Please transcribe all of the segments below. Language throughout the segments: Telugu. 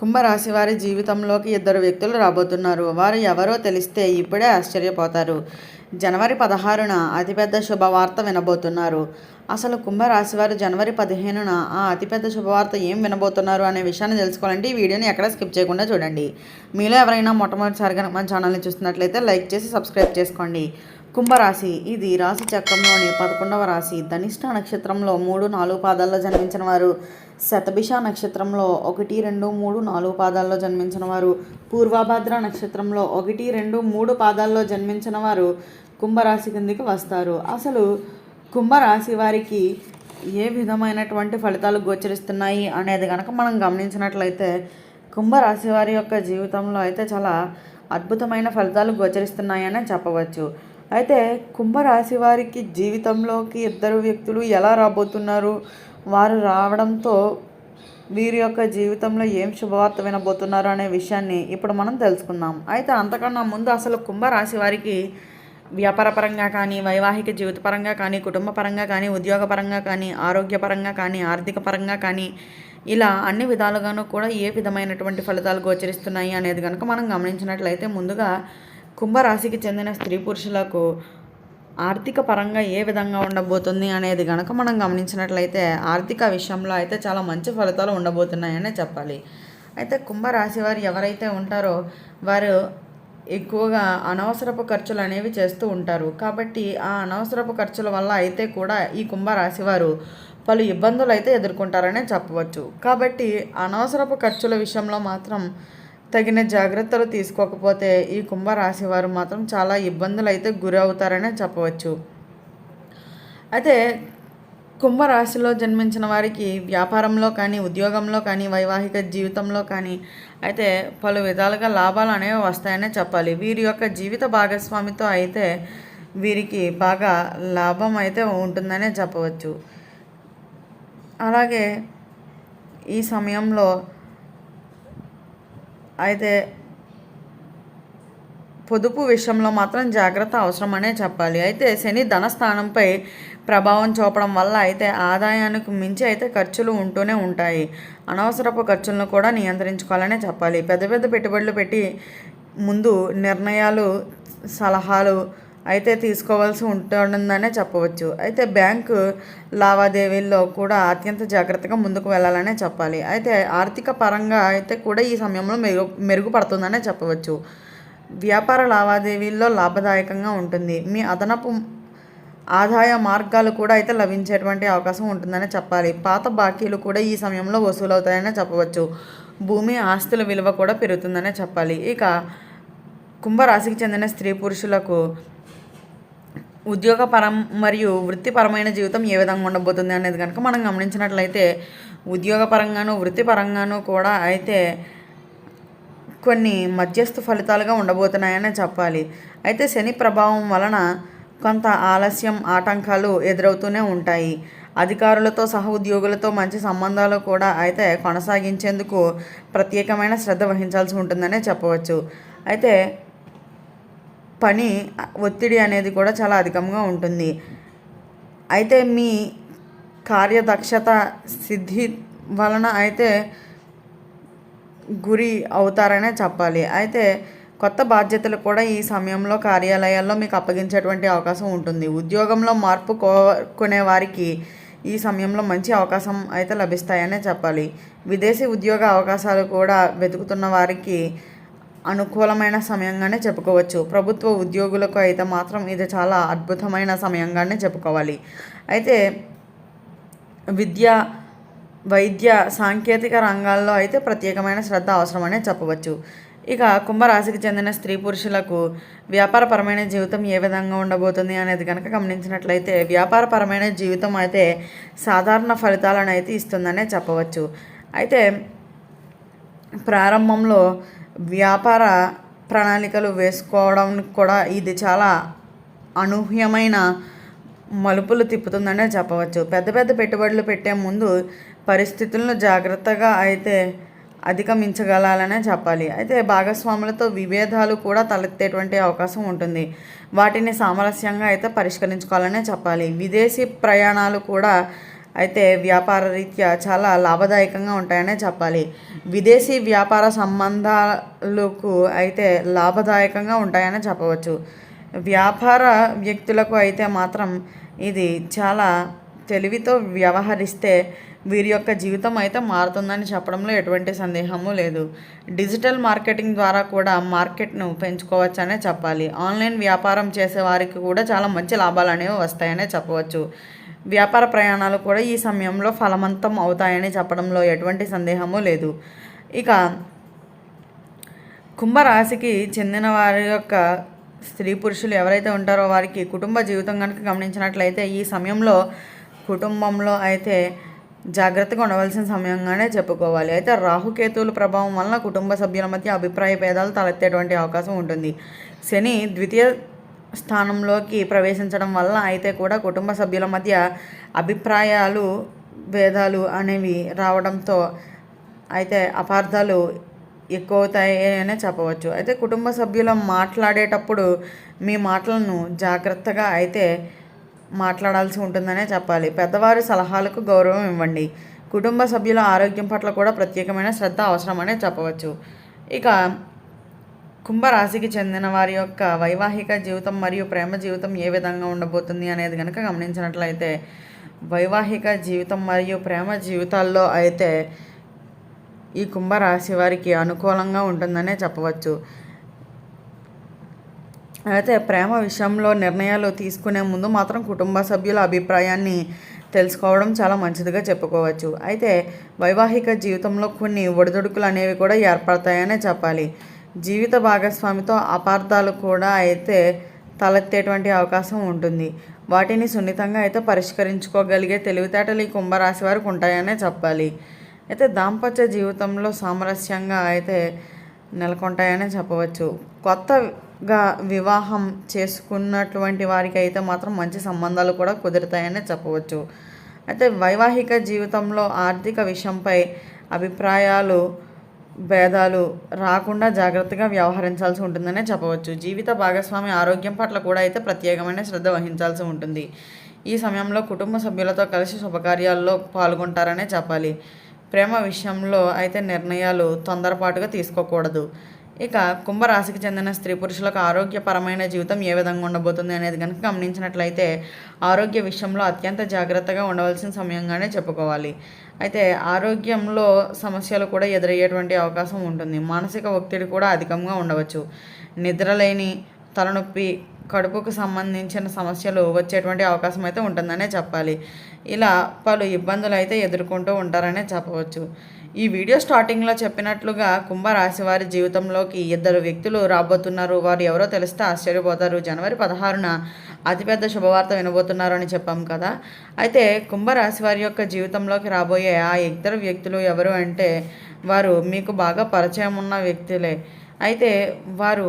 కుంభరాశి వారి జీవితంలోకి ఇద్దరు వ్యక్తులు రాబోతున్నారు. వారు ఎవరో తెలిస్తే ఇప్పుడే ఆశ్చర్యపోతారు. జనవరి పదహారున అతిపెద్ద శుభవార్త వినబోతున్నారు. అసలు కుంభరాశి వారు జనవరి పదిహేనున ఆ అతిపెద్ద శుభవార్త ఏం వినబోతున్నారు అనే విషయాన్ని తెలుసుకోవాలంటే ఈ వీడియోని ఎక్కడ స్కిప్ చేయకుండా చూడండి. మీలో ఎవరైనా మొట్టమొదటిసారిగా మన ఛానల్ని చూస్తున్నట్లయితే లైక్ చేసి సబ్స్క్రైబ్ చేసుకోండి. కుంభరాశి ఇది రాశి చక్రంలోని పదకొండవ రాశి. ధనిష్ట నక్షత్రంలో మూడు నాలుగు పాదాల్లో జన్మించిన వారు శతభిష నక్షత్రంలో ఒకటి రెండు మూడు నాలుగు పాదాల్లో జన్మించిన వారు. పూర్వభద్ర నక్షత్రంలో ఒకటి రెండు మూడు పాదాల్లో జన్మించిన వారు కుంభరాశి కిందికి వస్తారు. అసలు కుంభరాశి వారికి ఏ విధమైనటువంటి ఫలితాలు గోచరిస్తున్నాయి అనేది కనుక మనం గమనించినట్లయితే కుంభరాశి వారి యొక్క జీవితంలో అయితే చాలా అద్భుతమైన ఫలితాలు గోచరిస్తున్నాయని చెప్పవచ్చు. అయితే కుంభరాశి వారికి జీవితంలోకి ఇద్దరు వ్యక్తులు ఎలా రాబోతున్నారు? వారు రావడంతో వీరి యొక్క జీవితంలో ఏం శుభవార్త వినబోతున్నారు అనే విషయాన్ని ఇప్పుడు మనం తెలుసుకుందాం. అయితే అంతకన్నా ముందు అసలు కుంభరాశి వారికి వ్యాపారపరంగా కానీ వైవాహిక జీవితపరంగా కానీ కుటుంబ పరంగా కానీ ఉద్యోగపరంగా కానీ ఆరోగ్యపరంగా కానీ ఆర్థిక పరంగా కానీ ఇలా అన్ని విధాలుగాను కూడా ఏ విధమైనటువంటి ఫలితాలు గోచరిస్తున్నాయి అనేది కనుక మనం గమనించినట్లయితే ముందుగా కుంభరాశికి చెందిన స్త్రీ పురుషులకు ఆర్థిక పరంగా ఏ విధంగా ఉండబోతుంది అనేది కనుక మనం గమనించినట్లయితే ఆర్థిక విషయంలో అయితే చాలా మంచి ఫలితాలు ఉండబోతున్నాయనే చెప్పాలి. అయితే కుంభరాశి వారు ఎవరైతే ఉంటారో వారు ఎక్కువగా అనవసరపు ఖర్చులు అనేవి చేస్తూ ఉంటారు. కాబట్టి ఆ అనవసరపు ఖర్చుల వల్ల అయితే కూడా ఈ కుంభరాశి వారు పలు ఇబ్బందులు అయితే ఎదుర్కొంటారనే చెప్పవచ్చు. కాబట్టి అనవసరపు ఖర్చుల విషయంలో మాత్రం తగిన జాగ్రత్తలు తీసుకోకపోతే ఈ కుంభరాశి వారు మాత్రం చాలా ఇబ్బందులు అయితే గురవుతారనే చెప్పవచ్చు. అయితే కుంభరాశిలో జన్మించిన వారికి వ్యాపారంలో కానీ ఉద్యోగంలో కానీ వైవాహిక జీవితంలో కానీ అయితే పలు విధాలుగా లాభాలు అనేవి వస్తాయనే చెప్పాలి. వీరి యొక్క జీవిత భాగస్వామితో అయితే వీరికి బాగా లాభం అయితే ఉంటుందనే చెప్పవచ్చు. అలాగే ఈ సమయంలో అయితే పొదుపు విషయంలో మాత్రం జాగ్రత్త అవసరమనే చెప్పాలి. అయితే శని ధనస్థానంపై ప్రభావం చూపడం వల్ల అయితే ఆదాయానికి మించి అయితే ఖర్చులు ఉంటూనే ఉంటాయి. అనవసరపు ఖర్చులను కూడా నియంత్రించుకోవాలనే చెప్పాలి. పెద్ద పెద్ద పెట్టుబడులు పెట్టి ముందు నిర్ణయాలు సలహాలు అయితే తీసుకోవాల్సి ఉంటుందనే చెప్పవచ్చు. అయితే బ్యాంకు లావాదేవీల్లో కూడా అత్యంత జాగ్రత్తగా ముందుకు వెళ్ళాలనే చెప్పాలి. అయితే ఆర్థిక పరంగా అయితే కూడా ఈ సమయంలో మెరుగు మెరుగుపడుతుందనే చెప్పవచ్చు. వ్యాపార లావాదేవీల్లో లాభదాయకంగా ఉంటుంది. మీ అదనపు ఆదాయ మార్గాలు కూడా అయితే లభించేటువంటి అవకాశం ఉంటుందని చెప్పాలి. పాత బాకీలు కూడా ఈ సమయంలో వసూలవుతాయనే చెప్పవచ్చు. భూమి ఆస్తుల విలువ కూడా పెరుగుతుందనే చెప్పాలి. ఇక కుంభరాశికి చెందిన స్త్రీ పురుషులకు ఉద్యోగపరం మరియు వృత్తిపరమైన జీవితం ఏ విధంగా ఉండబోతుంది అనేది కనుక మనం గమనించినట్లయితే ఉద్యోగపరంగాను వృత్తిపరంగాను కూడా అయితే కొన్ని మధ్యస్థ ఫలితాలుగా ఉండబోతున్నాయనే చెప్పాలి. అయితే శని ప్రభావం వలన కొంత ఆలస్యం ఆటంకాలు ఎదురవుతూనే ఉంటాయి. అధికారులతో సహ ఉద్యోగులతో మంచి సంబంధాలు కూడా అయితే కొనసాగించేందుకు ప్రత్యేకమైన శ్రద్ధ వహించాల్సి ఉంటుందనే చెప్పవచ్చు. అయితే పని ఒత్తిడి అనేది కూడా చాలా అధికంగా ఉంటుంది. అయితే మీ కార్యదక్షత సిద్ధి వలన అయితే గురి అవుతారనే చెప్పాలి. అయితే కొత్త బాధ్యతలు కూడా ఈ సమయంలో కార్యాలయాల్లో మీకు అప్పగించేటువంటి అవకాశం ఉంటుంది. ఉద్యోగంలో మార్పు కోరుకునే వారికి ఈ సమయంలో మంచి అవకాశం అయితే లభిస్తాయనే చెప్పాలి. విదేశీ ఉద్యోగ అవకాశాలు కూడా వెతుకుతున్న వారికి అనుకూలమైన సమయంగానే చెప్పుకోవచ్చు. ప్రభుత్వ ఉద్యోగులకు అయితే మాత్రం ఇది చాలా అద్భుతమైన సమయంగానే చెప్పుకోవాలి. అయితే విద్య వైద్య సాంకేతిక రంగాల్లో అయితే ప్రత్యేకమైన శ్రద్ధ అవసరమనే చెప్పవచ్చు. ఇక కుంభరాశికి చెందిన స్త్రీ పురుషులకు వ్యాపారపరమైన జీవితం ఏ విధంగా ఉండబోతుంది అనేది కనుక గమనించినట్లయితే వ్యాపారపరమైన జీవితం అయితే సాధారణ ఫలితాలను అయితే ఇస్తుందనే చెప్పవచ్చు. అయితే ప్రారంభంలో వ్యాపార ప్రణాళికలు వేసుకోవడం కూడా ఇది చాలా అనూహ్యమైన మలుపులు తిప్పుతుందనే చెప్పవచ్చు. పెద్ద పెద్ద పెట్టుబడులు పెట్టే ముందు పరిస్థితులను జాగ్రత్తగా అయితే అధిగమించగలాలనే చెప్పాలి. అయితే భాగస్వాములతో విభేదాలు కూడా తలెత్తేటువంటి అవకాశం ఉంటుంది. వాటిని సామరస్యంగా అయితే పరిష్కరించుకోవాలనే చెప్పాలి. విదేశీ ప్రయాణాలు కూడా అయితే వ్యాపార రీత్యా చాలా లాభదాయకంగా ఉంటాయనే చెప్పాలి. విదేశీ వ్యాపార సంబంధాలకు అయితే లాభదాయకంగా ఉంటాయని చెప్పవచ్చు. వ్యాపార వ్యక్తులకు అయితే మాత్రం ఇది చాలా తెలివితో వ్యవహరిస్తే వీరి యొక్క జీవితం అయితే మారుతుందని చెప్పడంలో ఎటువంటి సందేహము లేదు. డిజిటల్ మార్కెటింగ్ ద్వారా కూడా మార్కెట్ను పెంచుకోవచ్చనే చెప్పాలి. ఆన్లైన్ వ్యాపారం చేసే వారికి కూడా చాలా మంచి లాభాలు అనేవి వస్తాయనే చెప్పవచ్చు. వ్యాపార ప్రయాణాలు కూడా ఈ సమయంలో ఫలవంతం అవుతాయని చెప్పడంలో ఎటువంటి సందేహము లేదు. ఇక కుంభరాశికి చెందిన వారి యొక్క స్త్రీ పురుషులు ఎవరైతే ఉంటారో వారికి కుటుంబ జీవితం కనుక గమనించినట్లయితే ఈ సమయంలో కుటుంబంలో అయితే జాగ్రత్తగా ఉండవలసిన సమయంగానే చెప్పుకోవాలి. అయితే రాహుకేతువుల ప్రభావం వలన కుటుంబ సభ్యుల మధ్య అభిప్రాయ భేదాలు తలెత్తేటువంటి అవకాశం ఉంటుంది. శని ద్వితీయ స్థానంలోకి ప్రవేశించడం వల్ల అయితే కూడా కుటుంబ సభ్యుల మధ్య అభిప్రాయాలు భేదాలు అనేవి రావడంతో అయితే అపార్థాలు ఎక్కువ అవుతాయనే చెప్పవచ్చు. అయితే కుటుంబ సభ్యుల మాట్లాడేటప్పుడు మీ మాటలను జాగ్రత్తగా అయితే మాట్లాడాల్సి ఉంటుందనే చెప్పాలి. పెద్దవారి సలహాలకు గౌరవం ఇవ్వండి. కుటుంబ సభ్యుల ఆరోగ్యం పట్ల కూడా ప్రత్యేకమైన శ్రద్ధ అవసరమనే చెప్పవచ్చు. ఇక కుంభరాశికి చెందిన వారి యొక్క వైవాహిక జీవితం మరియు ప్రేమ జీవితం ఏ విధంగా ఉండబోతుంది అనేది కనుక గమనించినట్లయితే వైవాహిక జీవితం మరియు ప్రేమ జీవితాల్లో అయితే ఈ కుంభరాశి వారికి అనుకూలంగా ఉంటుందనే చెప్పవచ్చు. అయితే ప్రేమ విషయంలో నిర్ణయాలు తీసుకునే ముందు మాత్రం కుటుంబ సభ్యుల అభిప్రాయాన్ని తెలుసుకోవడం చాలా మంచిదిగా చెప్పుకోవచ్చు. అయితే వైవాహిక జీవితంలో కొన్ని ఒడిదుడుకులు అనేవి కూడా ఏర్పడతాయనే చెప్పాలి. జీవిత భాగస్వామితో అపార్థాలు కూడా అయితే తలెత్తేటువంటి అవకాశం ఉంటుంది. వాటిని సున్నితంగా అయితే పరిష్కరించుకోగలిగే తెలివితేటలు ఈ కుంభరాశి వారికి ఉంటాయనే చెప్పాలి. అయితే దాంపత్య జీవితంలో సామరస్యంగా అయితే నెలకొంటాయనే చెప్పవచ్చు. కొత్తగా వివాహం చేసుకున్నటువంటి వారికి అయితే మాత్రం మంచి సంబంధాలు కూడా కుదురుతాయనే చెప్పవచ్చు. అయితే వైవాహిక జీవితంలో ఆర్థిక విషయంపై అభిప్రాయాలు భేదాలు రాకుండా జాగ్రత్తగా వ్యవహరించాల్సి ఉంటుందనే చెప్పవచ్చు. జీవిత భాగస్వామి ఆరోగ్యం పట్ల కూడా అయితే ప్రత్యేకమైన శ్రద్ధ వహించాల్సి ఉంటుంది. ఈ సమయంలో కుటుంబ సభ్యులతో కలిసి శుభకార్యాల్లో పాల్గొంటారనే చెప్పాలి. ప్రేమ విషయంలో అయితే నిర్ణయాలు తొందరపాటుగా తీసుకోకూడదు. ఇక కుంభరాశికి చెందిన స్త్రీ పురుషులకు ఆరోగ్యపరమైన జీవితం ఏ విధంగా ఉండబోతుంది అనేది కనుక గమనించినట్లయితే ఆరోగ్య విషయంలో అత్యంత జాగ్రత్తగా ఉండవలసిన సమయంగానే చెప్పుకోవాలి. అయితే ఆరోగ్యంలో సమస్యలు కూడా ఎదురయ్యేటువంటి అవకాశం ఉంటుంది. మానసిక ఒత్తిడి కూడా అధికంగా ఉండవచ్చు. నిద్రలేని తలనొప్పి కడుపుకు సంబంధించిన సమస్యలు వచ్చేటువంటి అవకాశం అయితే ఉంటుందనే చెప్పాలి. ఇలా పలు ఇబ్బందులు అయితే ఎదుర్కొంటూ ఉంటారనే చెప్పవచ్చు. ఈ వీడియో స్టార్టింగ్లో చెప్పినట్లుగా కుంభరాశి వారి జీవితంలోకి ఇద్దరు వ్యక్తులు రాబోతున్నారు. వారు ఎవరో తెలిస్తే ఆశ్చర్యపోతారు. జనవరి పదహారున అతిపెద్ద శుభవార్త వినబోతున్నారు అని చెప్పాం కదా. అయితే కుంభరాశి వారి యొక్క జీవితంలోకి రాబోయే ఆ ఇద్దరు వ్యక్తులు ఎవరు అంటే వారు మీకు బాగా పరిచయం ఉన్న వ్యక్తులే. అయితే వారు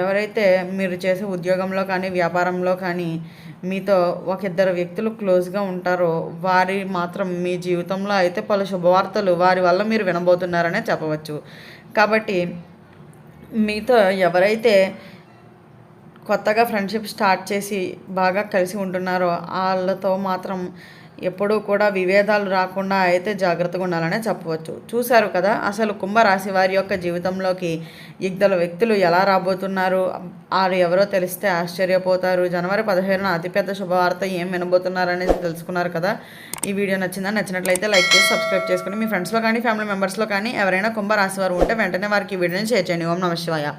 ఎవరైతే మీరు చేసే ఉద్యోగంలో కానీ వ్యాపారంలో కానీ మీతో ఒక ఇద్దరు వ్యక్తులు క్లోజ్గా ఉంటారో వారి మాత్రం మీ జీవితంలో అయితే పలు శుభవార్తలు వారి వల్ల మీరు వినబోతున్నారనే చెప్పవచ్చు. కాబట్టి మీతో ఎవరైతే కొత్తగా ఫ్రెండ్షిప్ స్టార్ట్ చేసి బాగా కలిసి ఉంటున్నారో వాళ్ళతో మాత్రం ఎప్పుడూ కూడా విభేదాలు రాకుండా అయితే జాగ్రత్తగా ఉండాలనే చెప్పవచ్చు. చూశారు కదా అసలు కుంభరాశి వారి యొక్క జీవితంలోకి ఇద్దరు వ్యక్తులు ఎలా రాబోతున్నారు? వారు ఎవరో తెలిస్తే ఆశ్చర్యపోతారు. జనవరి పదిహేనున అతిపెద్ద శుభవార్త ఏం వినబోతున్నారనేది తెలుసుకున్నారు కదా. ఈ వీడియో నచ్చిందా? నచ్చినట్లయితే లైక్ చేసి సబ్స్క్రైబ్ చేసుకుని మీ ఫ్రెండ్స్లో కానీ ఫ్యామిలీ మెంబర్స్లో కానీ ఎవరైనా కుంభరాశి వారు ఉంటే వెంటనే వారికి ఈ వీడియోని షేర్ చేయండి. ఓం నమ శివాయ.